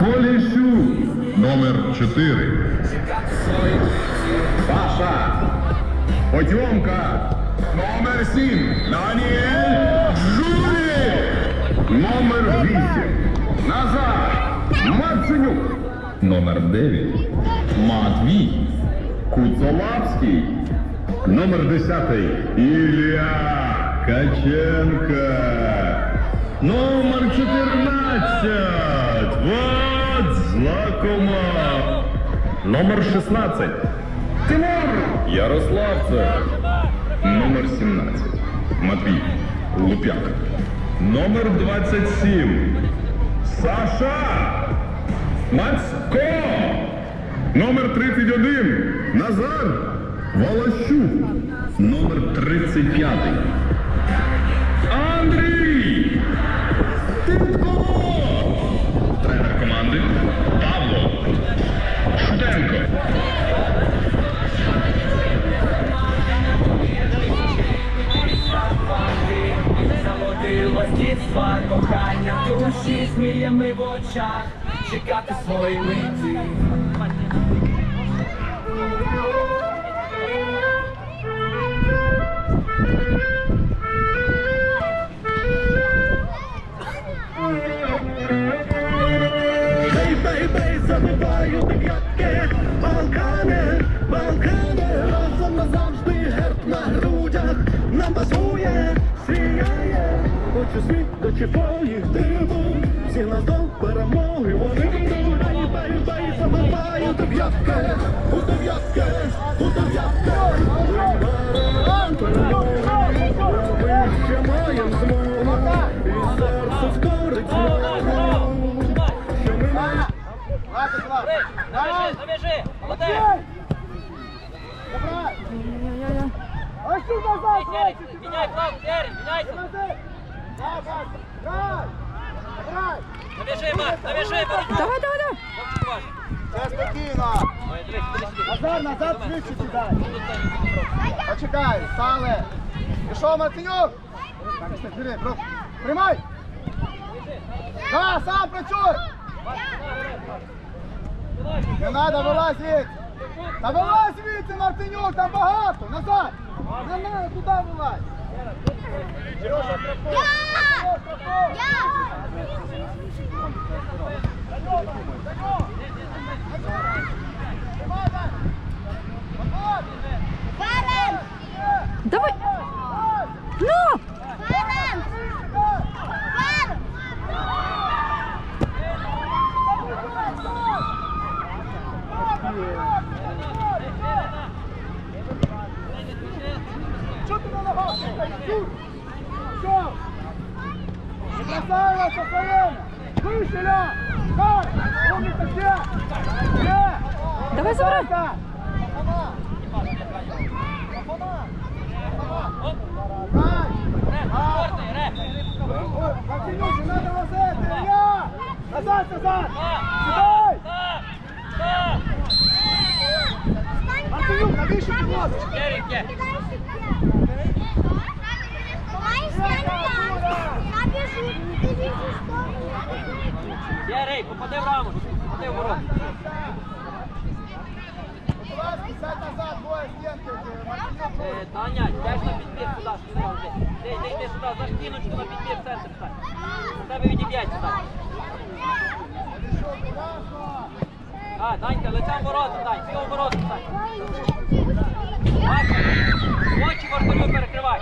Поліщук, номер 4. Паша. Потьомка. Номер 7. Даніель Жулі. Номер 8. Назар. Марценюк. Номер 9. Матвій. Куцолапський. Номер 10. Ілля Каченка. Номер 14. Вот знакома. Номер 16. Тимур Ярославцев. Номер 17. Матвій Лупяк. Номер 27. Саша Мацько. Номер 31. Назар Волощук. Номер 35. Дітства, кохання душі сміємо в очах, чекати свої ми ще маємо змогу, і серце скорить змогу, що ми маємо Завяжи, завяжи! Молодець! Ось тут назад, Серій, міняй план, Серій, міняйся! Завяжи, Макс, завяжи, боротьбу! Давай, давай, давай. Хлопці, уважно. Все спокійно. Ой, дивись, дивись, дивись. Назад, назад, швидше кидай. Тут це не просто. Почекай, стали. Пішов, брат. Приймай. Да, сам працюй. Не треба, вилазь звідси. Та вилазь звідси, Мартинюк, там багато. Назад. Не, не, туди вилазь. Давай. Ну! Що ти на ногах? Юр! Що? Красава, Сафаєна! Вище, ля! Дай! Умніця, ще! Ще! Давай, забирай. Сафа! Дай! Реп, спортний, реп! Ой, Мартинюк, не треба возити! Ілля! Назад, назад! Сідай! так, так! Навіщо ти влазиш? Серійки! Серій, попади в раму, попади в ворот. Будь ласка, сядь назад, двоє стінки. Мартинюк, Е, Таня, йдеш на підбір сюди, сюди, сюди. Ти йди, йди сюди, за стіночку на підбір центр стань. У тебе відіб'ється там. А, Данька, лицем ворота, Дань, цього ворота стань. Макса, очі вартовю перекривай.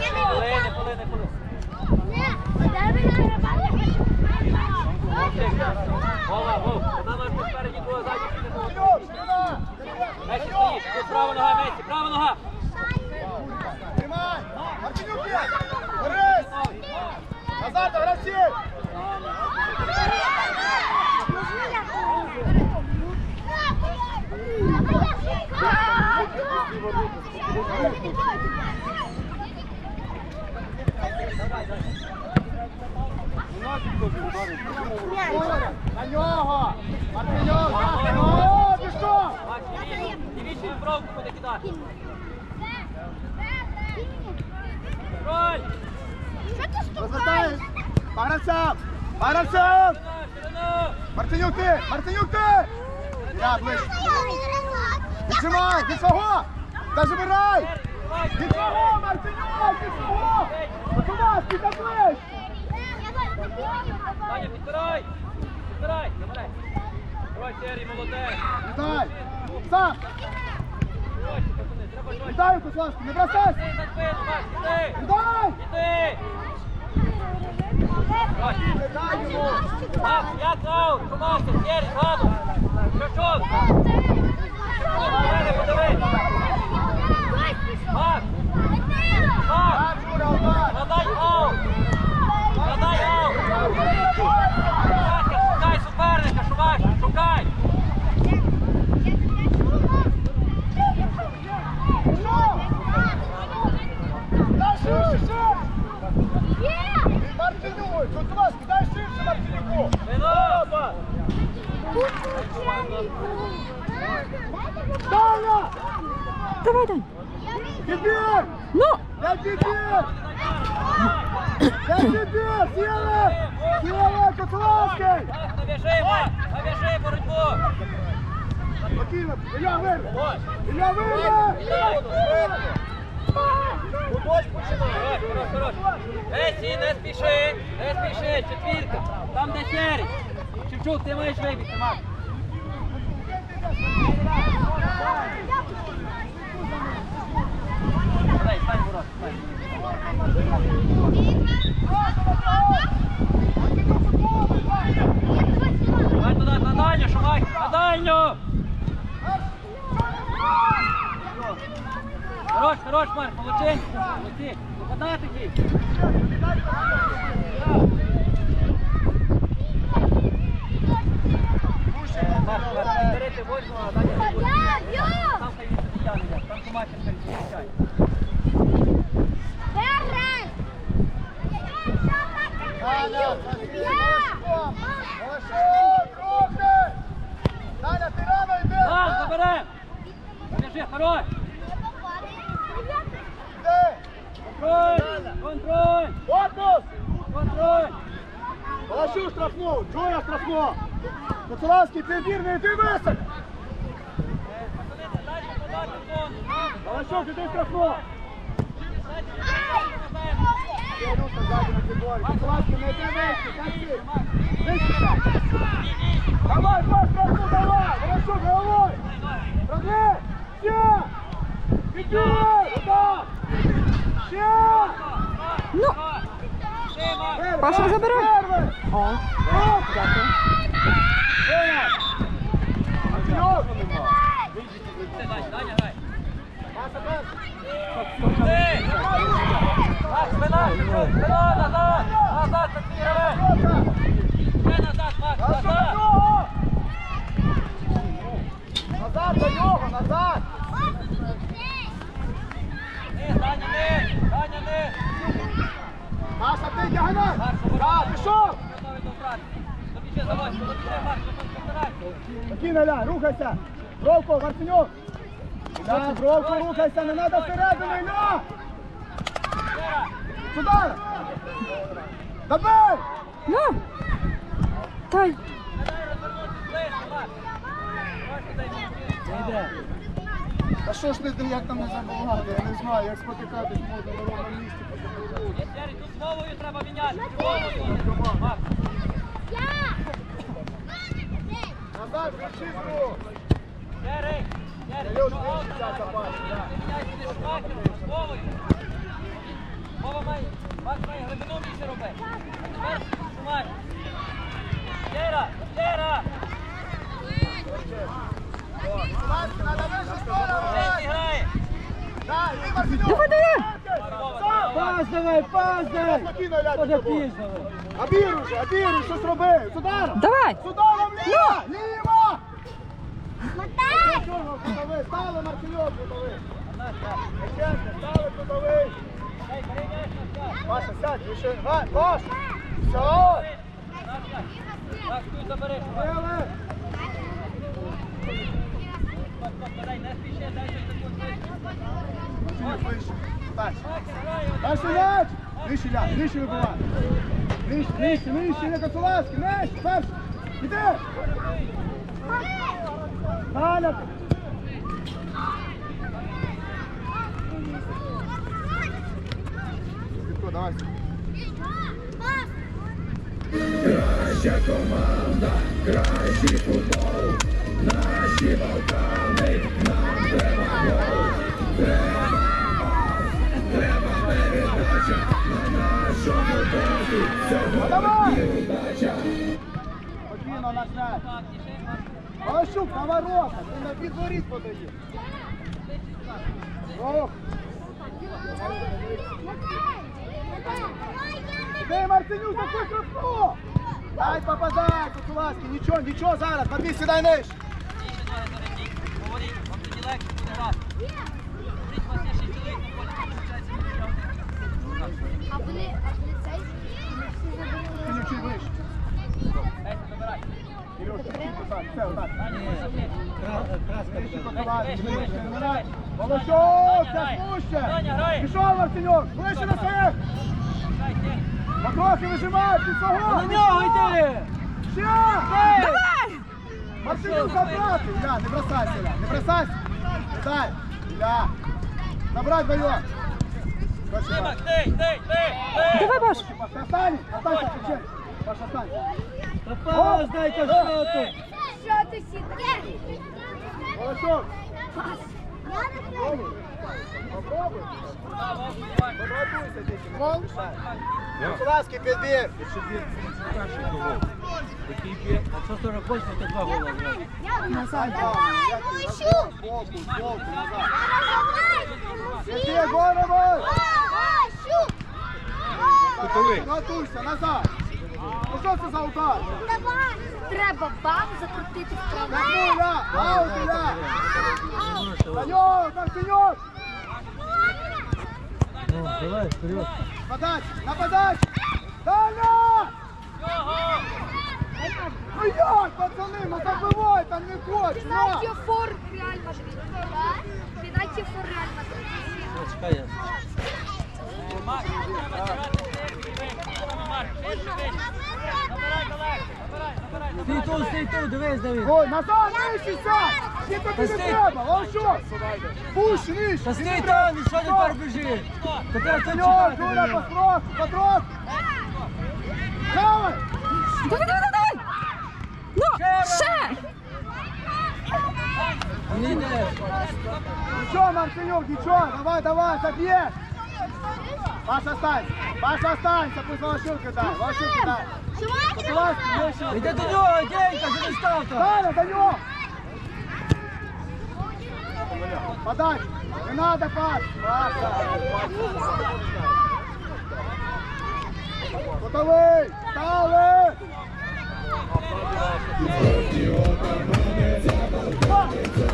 Хвилини, хвилини, хвилини. Вова, Вов, одна ножка спереді, друга ззаді, ти не Мартинюк, спина! Месі стоїш, тут права нога, Месі, права нога. Тримай! Мартинюк є! Борис! Назад, агресив! На нього! Мартинюк, Мартинюк! О, пішов! Макс, дивіться, дивіться, він бровку буде кидати. Роль! Розвертає Погравцям! Погравцям! Мартинюк ти! Мартинюк ти! Я ближче. Віджимай! Від свого! Та забирай! Від свого, Мартинюк! Від свого! Томаски, та ближче! Даня, підбирай! Підбирай! Забирай! Давай, Сергій, молодець! Вітай! Сам! Жорстче, пацани, треба жорстче! Вітаю, Кославський! Не бросайся! Іди за спину, Макс, іди! Вітай! Іди! Вітай йому! Макс, Давай, Дань. Підбір! Ну! Я підбір! Я підбір! Сіли! Сіли, Кославський! Макс, нав'яжи, Макс! Нав'яжи боротьбу! Спокійно, Ілля вирве! Ілля вирве! Удось починає! Хорош, хорош, хорош. Есі, не спіши, не спіши, четвірка. Там де Сері. Шевчук, ти маєш вибігти, Макс. Давай, стань. Давай Хорош, хорош, Марк, молодчинь. Молодці. Попадай такий. Марк, Марк, берете восьмого, а далі не буде. Там хай він собі тягне, там комачка хай зустрічає. Таня, Молодцом! Молодцом! Трохи! Таня, ти рано йди! Марк, заберем. Побіжи, хорош. Йди! Контроль, контроль, Корпус! контроль. Палащу штрафну! Джоя штрафну! Коцелавський, ти вірний, ти висок! Пацани, далі подати в зону. Палащук, іди штрафну! Далі, Люша ззаді на підборі. Коцелавський, не йди вище, так ти! Вище! Давай, Паш, штрафну, давай! Палащук, головой! Прогни! Ще! Підбір! Удар! Ще! Ну! Паша, забирай. первый! О! Оп! Женя! Матюк! Ти, назад, до нього! Назад! Ні, Даня, не, Даня, не. Паша, ти діагональ! Так, пішов! Добіжи, заводь, рухайся! Бровко, Марцинюк! Да, Бровко, рухайся, не треба всередину, Ля! Вера, Сюди! Добей! Ну! Тай! Та що ж ти як там не забувати? Я не знаю, як спотикатись можна на ровному місці. Тут з мовою треба міняти. Марк, Назад, франшизку! Сері, Сері, Мова має, Марк має глибину більше робити. Тепер шумай. Давай, давай! Пас давай, пас давай! Давай! Кутовий? Стали, Марцинюк, кутовий! Чесно, стали кутовий! Дай, перейдеш на свят. Паша, сядь, лише, гай, Паш! Все! Так, тут забереш. Били! Стоп, стоп, не спіши, дай щось вище. Марцинюк вище. Так. Шмакер грає. Дальше м'яч! Вище, Ля, вище вибивай! Нижче, нижче, нижче, не Коцуласки, нижче, перший. Іди. Таня. Слідко, давай. Давай! Спокійно на нашому полі. Сьогодні шляп. Олещук, на ворота, ти на підворіт подаєш. Ох, Іди, Мартинюк, такой краску! Дай попадай, Кукуласки, нічого, нічого зараз, подбій, сідай ниж. Говоріть, вам тоді легше буде грати. Говоріть, вас є ще чоловік на полі, виходить, ви А вони, а вони цей? Ти чуть вище. Дайте, забирай. Ілюша, отак, все, отак. Ні, Нижче, Кукуласки, Вище, нижче, вище, не вище. грай. Таня, Волощук, грай. це спуще. Таня, грай. Пішов, Мартинюк, ближче на своїх. Грай, ти. Потрохи вижимай. На нього йди! Ще! Давай! Мартинюк, забрати! Ілля, не бросайся, Ілля, не бросайся! Дай! Ілля! Забрать вдвоем! Точно, Тимак, ти, ти, ти, ти! Давай, Паш! Паша, остань! Останься, ключе! Паша, остань! Пас, дайте що ти! Що ти сідаєш? Волощук! Пас. Попробуй! Гол. Куласки, підбір! Назад. Давай, Давай, Боку, боку, назад! Підбір, голову! Волощук. Готуйся, назад! Ну що це за удар? Давай. Треба бам закрутити вправо. Мартинюк! Давай, вперед! Подача! На подачу! Таня! Ну як, пацани, ну забивай, там не хочеш, Пенальті фор Реаль Мадрид. Пенальті фор Реаль Мадрид. Чекай я. Треба тягати Стій тут, стій тут, дивись, Давид. Ой, назад, нижче, сядь! Ні, тобі не Та треба, о що? Пуш, нижче! Та тобі стій не треба. там, що ти тепер біжиш? Та треба тут Саньок, чекати. Юля, Давид. потроху, потроху! Давай! Давай, давай, давай! Ну, ще! Не йде. Нічого, Мартинюк, нічого, давай, давай, заб'єш! Паша, останься! Паша, останься, пусть Волощук кидає, Волощук кидає! Покривайся, нижче! Йди до нього, Денька, що ти став там? Таня, до нього! Подача! Не надо пас! Паша! Готовий! Стали! Що?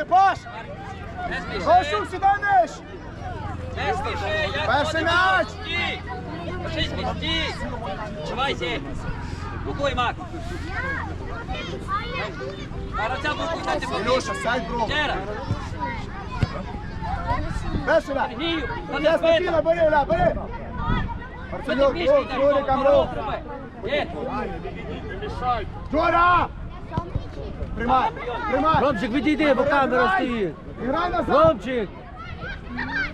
Місце, Паш! Не спіши, як Перший м'яч! Стій! Рашиський, стій! Чувайся! Блокуй, Мак! Гравця блокуй, дайте Ілюша, сядь. Ще раз! Перший м'яч! Сергію, Я не збито! бери, Ля, бери! Марцелюк, йдеш? Юриком рух! Є! Жора! Приймай, приймай! Ромчик, відійди, бо камера стоїть. Іграй назад! Ромчик.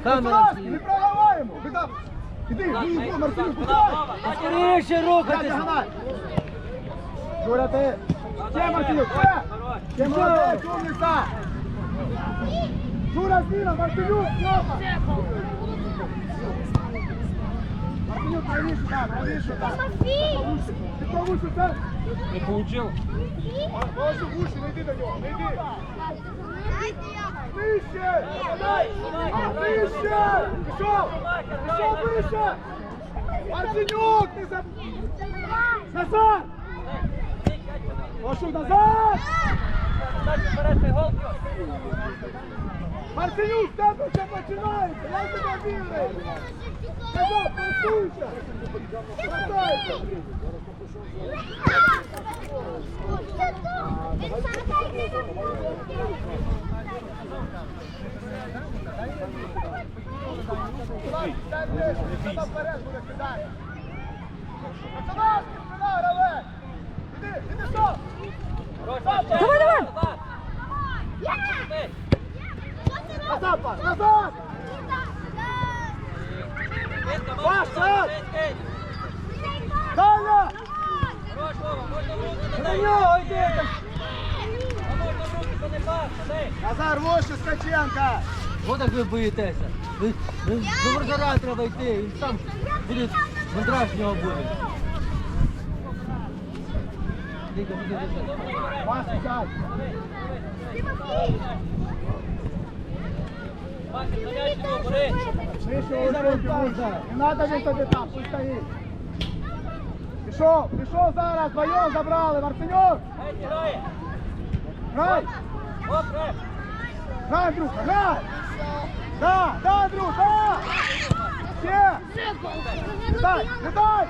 Камера Будь Не стоїть. програваємо! Біда! Іди, іди, іди, Марцелюк! Скоріше Я діагональ! Жура, ти! Ще, Марцелюк, ще! Ще молодець, умниця! Жура, зміна, Марцелюк, Степа! Марцелюк, правіше, так, правіше, так! Ти повыше, так! Не получив? Можеш вуші, не йди до нього, не йди! Вище! Вище! Пішов! Пішов вище! Марценюк, не за... Назад! Прошу назад! Ти. Марсенюк, в тебе все починається, я тебе вірю. Казав, працюйся. Вертайся. Пацанавський, спина, Раве. Іди, іди, стоп. Давай, давай! Назад, пас, назад. Паша! Даня! Хорош, Вова, можна в руки На дай. нього йди! А можна в руки, то не пас, дай. Назар, вище Скаченка. От як ви боїтеся. Ви, ви, до вратаря треба йти, він сам буде, мандраж нього буде. Не надо він тобі там, пусть стоїть. Пішов, пішов зараз, вдвоєм забрали, Марценюк. Грай, Оп, реп. Грай, Андрюха, грай. Да, да, Андрюх, да. Ще. Не дай, не дай.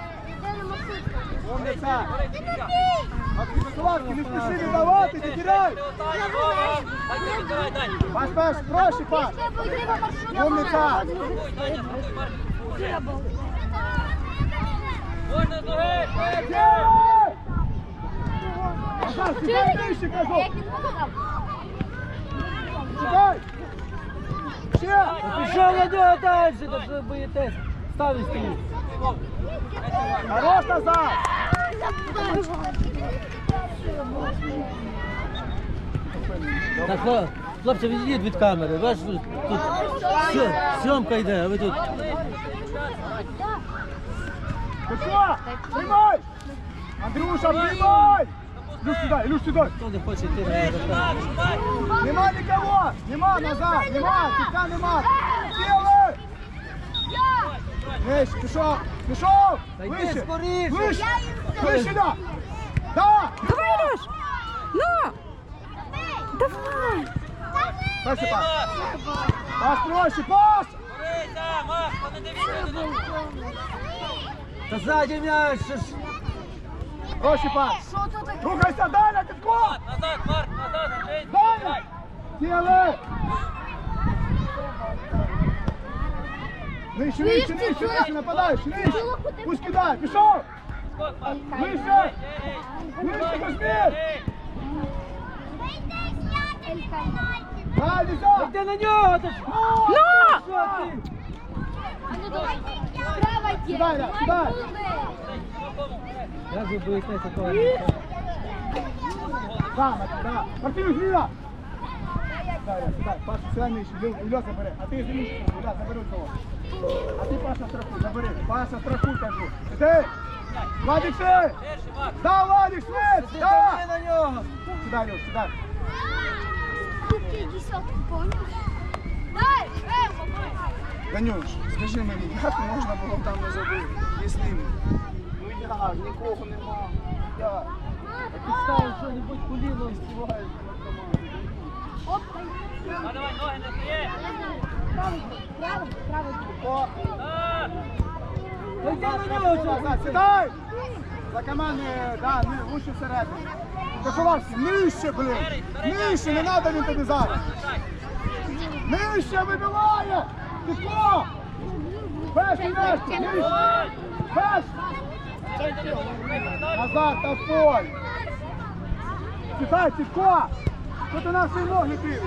Умниця. Максим Миколаївський, не спіши віддавати, не теряй. Ти останній, Вова. Дай, дай, відбирай, дай. Пас, пас, проще, пас. Умниця. Ой, Даня, спокій, Марк. Можна з ноги, швидше. Є! Назар, сідай нижче, кажу. Пішов на нього далі, то що боїтесь. Став і. Хорош, Назар. Так, хлопці, відійдіть від камери. Бачиш, тут тут сьо- зйомка йде, а ви тут. Ти що? Приймай. Андрюша, приймай. Люш сюди, Люш сюди. Хто не хоче йти, не Шумак, вертає. шумак. Нема нікого. Нема, Назар, нема. Кітка нема. Сіли. Нижче, пішов. Пішов. Та йди Вище. скоріше. Вище. Вище, да. Да. Давай, Ілюш! Ну! Давай! Перший пас. Пас проще, пас. Борися, Макс, не туди. Та що. Проще пас. Рухайся, Даня, Кітко. Назад, Марк, назад, Андрій. Даня. Сіли. Нижче, нижче, нижче, нижче, нападаєш, нижче. Пусть кидай, пішов. Нижче, Кузьмір. ей. Дай, Ліза. Йди на нього! ти ж- Ну! Що ти? Як ви боїтеся того? Да. Мартину. Сідай, Паша, сідай нижче, Ілля. А ти зліва, Ілля, забери того. А ти, Паша, страхуй, забери. Паша, страхуй, кажу. Іди. Владик, Макс. Да, Владик, швидше, да. на нього! Сідай, Люш, сідай. Данюш, скажи мені, як можна було там не забити? Якщо я, нікого нема. Я. Підставив що-небудь коліном співаєш. А давай, ноги не стає. О, Так. Та йди на нього, сідай! За команди, да, не, лучше всередину. Кашувався, нижче, блин! Нижче, не треба він тобі зараз! Нижче вибиває! Тихо! Пеш, нижче, нижче! Пеш! Назад, в поль! Тихай, тихо! Що ти на свої ноги бив?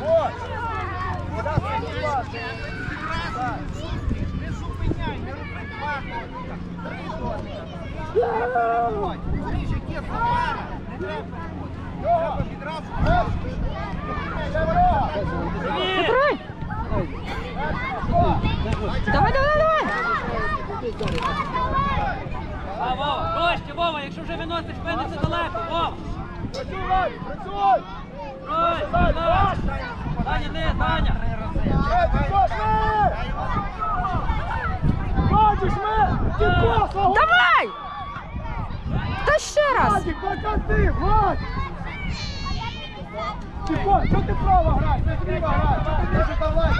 Вот! Вода стріла! Так. Не зупиняй, не роби Закрой! Давай, давай, давай! А, Вова, дощ, Вова, якщо вже виносиш, пениться далеко, Вова. Працюй, працюй! Ой, Даня, Даня, не, Даня. Е, Бачиш, ми! Свого! Давай! Та ще раз. Владик, покажи, Влад! Що ти право граєш? Що ти більше давай?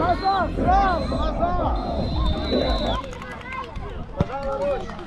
Назад, сразу, назад! Бажано ручки.